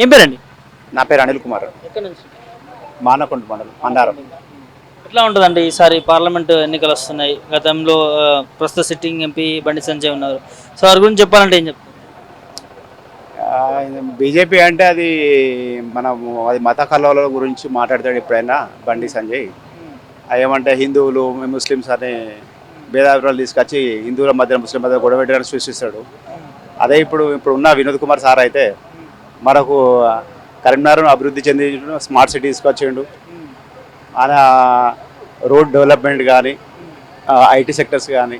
ఏం పేరండి? నా పేరు అనిల్ కుమార్. ఎక్కడి నుంచి? మానకొండ మండలం మందారం. ఎట్లా ఉంటుందండి ఈసారి పార్లమెంట్ ఎన్నికలు వస్తున్నాయి? గతంలో ప్రస్తుత సిట్టింగ్ ఎంపీ బండి సంజయ్ ఉన్నారు. సో వారి గురించి చెప్పాలంటే ఏం చెప్తారు? బీజేపీ అంటే అది మనం అది మత కలవల గురించి మాట్లాడతాడు ఎప్పుడైనా బండి సంజయ్. అది ఏమంటే హిందువులు ముస్లిమ్స్ అనే భేదాభిప్రాయాలు తీసుకొచ్చి హిందువుల మధ్య ముస్లిం మధ్య గొడవ పెట్టడానికి సృష్టిస్తాడు. అదే ఇప్పుడు ఇప్పుడు ఉన్న వినోద్ కుమార్ సార్ అయితే మనకు కరీంనగర్ అభివృద్ధి చెంది స్మార్ట్ సిటీ తీసుకొచ్చిండు. ఆయన రోడ్ డెవలప్మెంట్ కానీ ఐటీ సెక్టర్స్ కానీ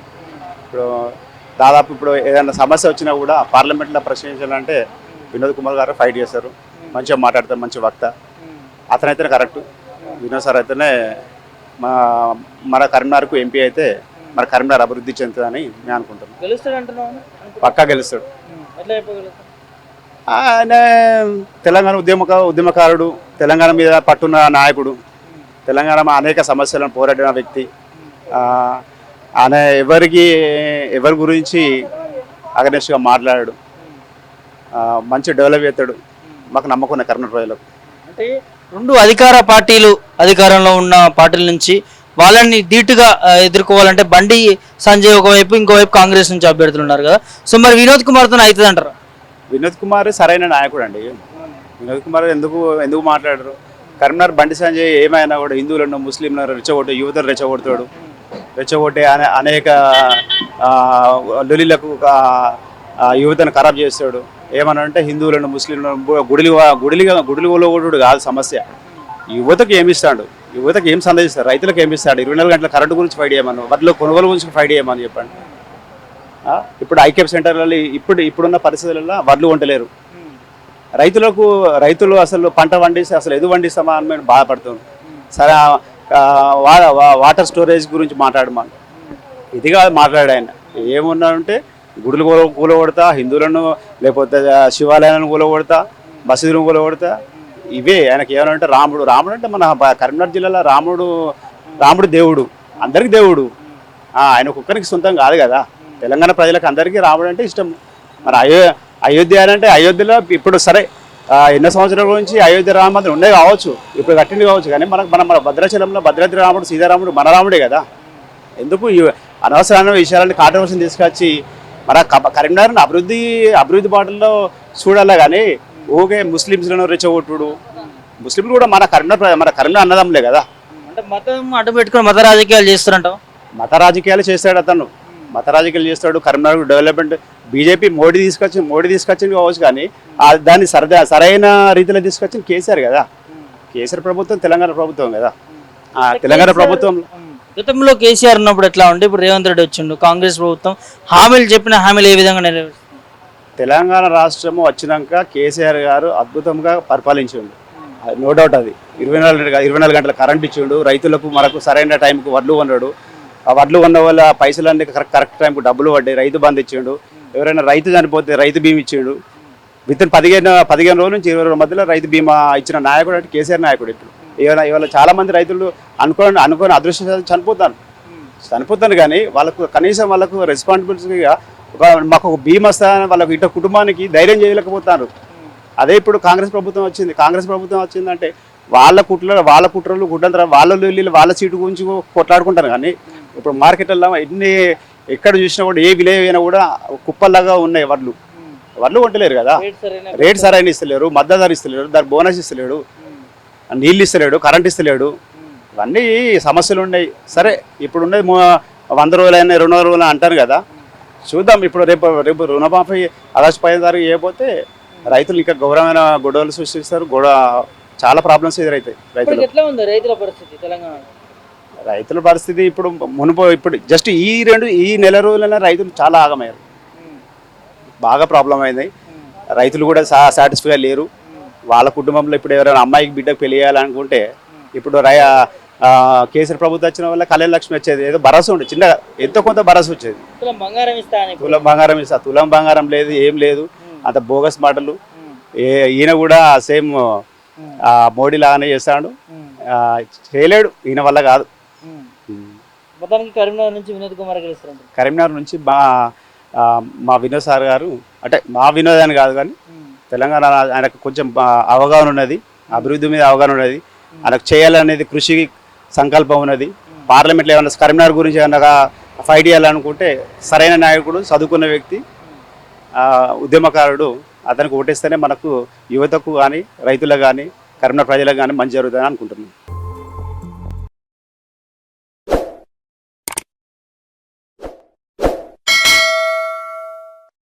ఇప్పుడు దాదాపు ఇప్పుడు ఏదైనా సమస్య వచ్చినా కూడా పార్లమెంట్లో ప్రశ్నించాలంటే వినోద్ కుమార్ గారు ఫైట్ చేస్తారు మంచిగా మాట్లాడతారు మంచి వక్త. అతనైతేనే కరెక్ట్. వినోద్ సార్ అయితేనే మా మన కరీంనగర్కు ఎంపీ అయితే మన కరీంనగర్ అభివృద్ధి చెందుతుందని నేను అనుకుంటున్నాను పక్కా గెలుస్తాడు. ఆయన తెలంగాణ ఉద్యమక ఉద్యమకారుడు తెలంగాణ మీద పట్టున్న నాయకుడు తెలంగాణ అనేక సమస్యలను పోరాడిన వ్యక్తి. ఆయన ఎవరికి ఎవరి గురించి అగనెస్ట్గా మాట్లాడాడు. మంచి డెవలప్ చేస్తాడు. మాకు నమ్మకం ఉన్న కర్ణాటక ప్రజలకు. అంటే రెండు అధికార పార్టీలు అధికారంలో ఉన్న పార్టీల నుంచి వాళ్ళని ధీటుగా ఎదుర్కోవాలంటే బండి సంజయ్ ఒకవైపు ఇంకోవైపు కాంగ్రెస్ నుంచి అభ్యర్థులు ఉన్నారు కదా. సో మరి వినోద్ కుమార్తో అవుతుంది అంటారు వినోద్ కుమార్ సరైన నాయకుడు అండి వినోద్ కుమార్ ఎందుకు ఎందుకు మాట్లాడరు? కరీంనగర్ బండి సంజయ్ ఏమైనా కూడా హిందువులను ముస్లింలను రెచ్చగొట్టు యువతను రెచ్చగొడతాడు. రెచ్చగొట్టే అనే అనేక లొలిలకు యువతను ఖరాబ్ చేస్తాడు. ఏమన్నా అంటే హిందువులను ముస్లింలను గుడిలు గుడిలు గుడిలిగా గుడిలో కూడా కాదు సమస్య. యువతకు ఏమిస్తాడు? యువతకు ఏం సందేశిస్తాడు? రైతులకు ఏమిస్తాడు? ఇరవై నాలుగు గంటల కరెంటు గురించి ఫైట్ చేయమను వాటిలో కొనుగోలు గురించి ఫైట్ చేయమని చెప్పండి. ఇప్పుడు ఐకెప్ సెంటర్లలో ఇప్పుడు ఇప్పుడున్న పరిస్థితులలో వడ్లు కొంటలేరు రైతులకు రైతులు అసలు పంట పండిస్తే అసలు ఎదు పండిస్తామా అని మేము బాధపడుతుంది సరే వా- వా- వాటర్ స్టోరేజ్ గురించి మాట్లాడమా ఇది కాదు మాట్లాడాయన ఆయన. గుడులు కూల కూలగొడతా హిందువులను లేకపోతే శివాలయాలను కూలగొడతా మసీదులను కూలగొడతా ఇవే. ఆయనకి ఏమనంటే రాముడు. రాముడు అంటే మన కరీంనగర్ జిల్లాలో రాముడు రాముడు దేవుడు. అందరికి దేవుడు. ఆయన ఒక్కరికి సొంతం కాదు కదా. తెలంగాణ ప్రజలకు అందరికీ రాముడు అంటే ఇష్టం. మరి అయో అయోధ్య అంటే అయోధ్యలో ఇప్పుడు సరే ఎన్నో సంవత్సరాల నుంచి అయోధ్య రామ మందిరం ఉండే కావచ్చు ఇప్పుడు కట్టింది కావచ్చు కానీ మనకు మన మన భద్రాచలంలో భద్రాద్రి రాముడు సీతారాముడు మన రాముడే కదా. ఎందుకు ఈ అనవసరమైన విషయాలని కాంట్రవర్సీని తీసుకొచ్చి మన కరీంనగర్ని అభివృద్ధి అభివృద్ధి బాటల్లో చూడాలా కానీ ఊకే ముస్లిమ్స్లను రెచ్చగొట్టుడు. ముస్లింలు కూడా మన కరీంనగర్ మన కరీంనగర్ అన్నదమ్ములే కదా. అంటే మతం అడ్డు పెట్టుకుని మత రాజకీయాలు చేస్తారంటావు? మత రాజకీయాలు చేస్తాడు అతను. మత రాజకీయాలు చేస్తాడు కరీంనగర్ డెవలప్మెంట్ బీజేపీ మోడీ తీసుకొచ్చి మోడీ తీసుకొచ్చింది కావచ్చు కానీ దాన్ని సరదా సరైన రీతిలో తీసుకొచ్చింది కేసీఆర్ కదా. కేసీఆర్ ప్రభుత్వం తెలంగాణ ప్రభుత్వం కదా. ఆ, తెలంగాణ ప్రభుత్వం గతంలో కేసీఆర్ ఉన్నప్పుడు ఎట్లా ఉంటే ఇప్పుడు రేవంత్ రెడ్డి వచ్చిండు కాంగ్రెస్ ప్రభుత్వం హామీలు చెప్పిన హామీలు ఏ విధంగా నెరవేరుస్తుంది తెలంగాణ రాష్ట్రము వచ్చినాక కేసీఆర్ గారు అద్భుతంగా పరిపాలించిండు. నో డౌట్ అది. ఇరవై నాలుగు ఇరవై నాలుగు గంటల కరెంట్ ఇచ్చిండు. రైతులకు మనకు సరైన టైంకి వడ్లు కొన్నాడు వడ్లు కొన్న వల్ల పైసలన్నీ కరెక్ట్ కరెక్ట్ టైంకి డబ్బులు పడ్డాయి. రైతు బంద్ ఇచ్చిండు. ఎవరైనా రైతు చనిపోతే రైతు బీమా ఇచ్చిండు. విత్ ఇన్ పదిహేను పదిహేను రోజుల నుంచి ఇరవై రోజుల మధ్యలో రైతు బీమా ఇచ్చిన నాయకుడు అంటే కేసీఆర్ నాయకుడు ఇప్పుడు. ఇవాళ ఇవాళ చాలా మంది రైతులు అనుకోని అనుకోని అదృష్టం చనిపోతాను చనిపోతాను కానీ వాళ్ళకు కనీసం వాళ్ళకు రెస్పాన్సిబిలిటీగా ఒక మాకు ఒక బీమా వస్తాయని వాళ్ళకు ఇట కుటుంబానికి ధైర్యం చేయలేకపోతారు. అదే ఇప్పుడు కాంగ్రెస్ ప్రభుత్వం వచ్చింది. కాంగ్రెస్ ప్రభుత్వం వచ్చిందంటే వాళ్ళ కుట్ర వాళ్ళ కుట్రలు గుడ్డంతర వాళ్ళ లొల్లీలు వాళ్ళ సీటు గురించి కొట్లాడుకుంటారు కానీ ఇప్పుడు మార్కెట్లలో ఎన్ని ఎక్కడ చూసినా కూడా ఏ విలేజ్ అయినా కూడా కుప్పల్లాగా ఉన్నాయి వడ్లు. వడ్లు కొంటలేరు కదా. రేట్ సరైన ఇస్తలేరు మద్దతు ధర ఇస్తలేరు దానికి బోనస్ ఇస్తలేడు నీళ్ళు ఇస్తలేడు కరెంట్ ఇస్తలేడు. ఇవన్నీ సమస్యలు ఉన్నాయి. సరే ఇప్పుడు ఉన్నది వంద రోజులైనా రెండు వందల రోజులు అంటారు కదా. చూద్దాం ఇప్పుడు రేపు రేపు రుణమాఫీ ఆగస్టు పదిహేను తారీఖు చేయకపోతే రైతులు ఇంకా ఘోరమైన గొడవలు సృష్టిస్తారు గొడవ చాలా ప్రాబ్లమ్స్ ఎదురవుతాయి రైతులు. ఎట్లా ఉంది రైతుల పరిస్థితి తెలంగాణ రైతుల పరిస్థితి ఇప్పుడు మునుపు ఇప్పుడు జస్ట్ ఈ రెండు ఈ నెల రోజులైనా రైతులు చాలా ఆగమయ్యారు. బాగా ప్రాబ్లం అయింది. రైతులు కూడా సా సాటిస్ఫైగా లేరు. వాళ్ళ కుటుంబంలో ఇప్పుడు ఎవరైనా అమ్మాయికి బిడ్డకు పెళ్ళి చేయాలనుకుంటే ఇప్పుడు రై కేసీఆర్ ప్రభుత్వం వచ్చిన వల్ల కళ్యాణ లక్ష్మి వచ్చేది. ఏదో భరోసా ఉండేది చిన్నగా ఎంతో కొంత భరోసా వచ్చేది. తులం బంగారం ఇస్తా తులం బంగారం ఇస్తా. తులం బంగారం లేదు ఏం లేదు. అంత బోగస్ మాటలు. ఏ ఈయన కూడా సేమ్ మోడీ లాగానే చేస్తాడు. చేయలేడు. ఈయన వల్ల కాదు. మొత్తానికి కరీంనగర్ నుంచి వినోద్ కుమార్ గెలుస్తారు కరీంనగర్ నుంచి మా మా వినోద్ సార్ గారు అంటే మా వినోద్ అని కాదు కానీ తెలంగాణ ఆయనకు కొంచెం అవగాహన ఉన్నది అభివృద్ధి మీద అవగాహన ఉన్నది. ఆయనకు చేయాలనేది కృషి సంకల్పం ఉన్నది. పార్లమెంట్లో ఏమన్నా కరీంనగర్ గురించి ఏమన్నా ఫైట్ చేయాలనుకుంటే సరైన నాయకుడు చదువుకున్న వ్యక్తి ఆ, ఉద్యమకారుడు అతనికి ఓటేస్తేనే మనకు యువతకు కానీ రైతులకు కానీ కరీంనగర్ ప్రజలకు కానీ మంచి జరుగుతుందని అనుకుంటున్నాను